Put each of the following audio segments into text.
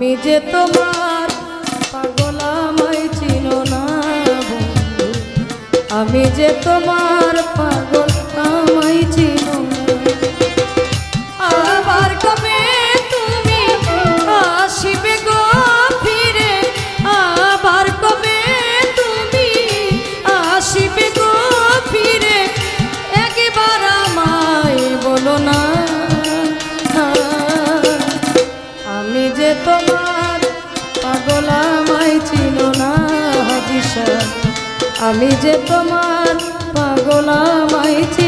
আমি যে তোমার পাগলামাই চিনো না আমি যে তোমার পাগল আমায় চিনো আমি যে তোমার পাগলামাই ছিল না হাজিসা আমি যে তোমার পাগলামাই আমায়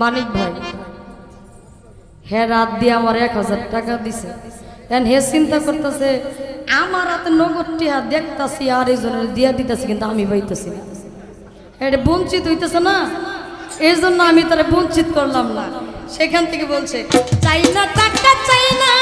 মানিক ভাই হ্যাঁ রাত দিয়ে আমার এক হাজার টাকা দিছে। এখন হে চিন্তা করতেছে, আমার হাতে নগদটি হাত দেখতাছি, আর এই জনের দিয়া দিতেছি, কিন্তু আমি পাইতেছি না। এটা বঞ্চিত হইতেছে না? এই জন্য আমি তারা বঞ্চিত করলাম না। সেখান থেকে বলছে চাই না টাকা চাই না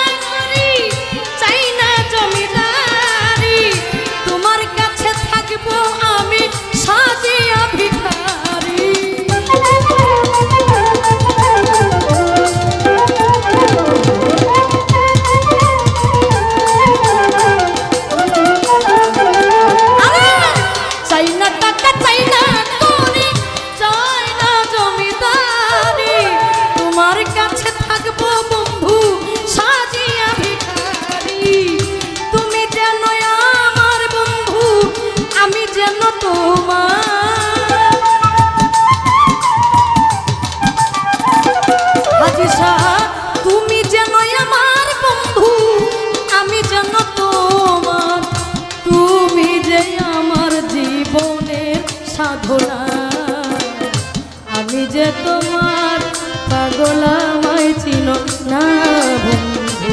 সাধনা। আমি যে তোমার পাগল চিন না বন্ধু,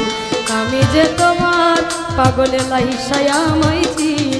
আমি যে তোমার পাগলে লাইসায় আমায় চিনো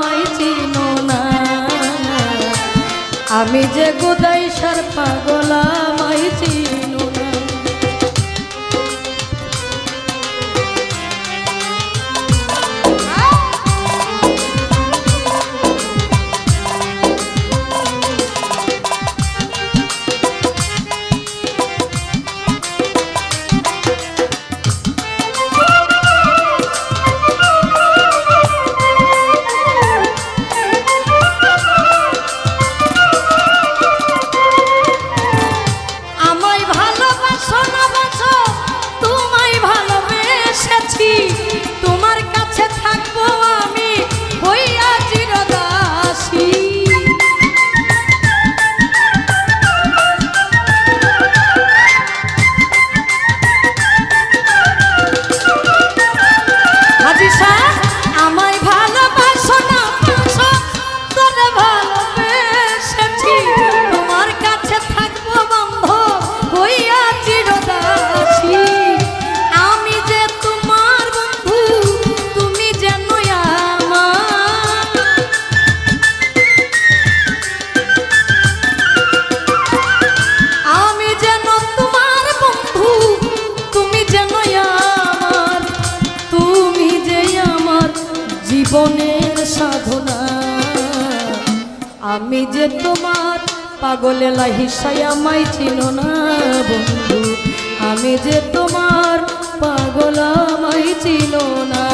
আমায় চিনো না আমি যে গোদাই সার পাগল জীবনের সাধনা। আমি যে তোমার পাগলে লাহিসাই আমায় ছিল না বন্ধু। আমি যে তোমার পাগল আমায় চিনো না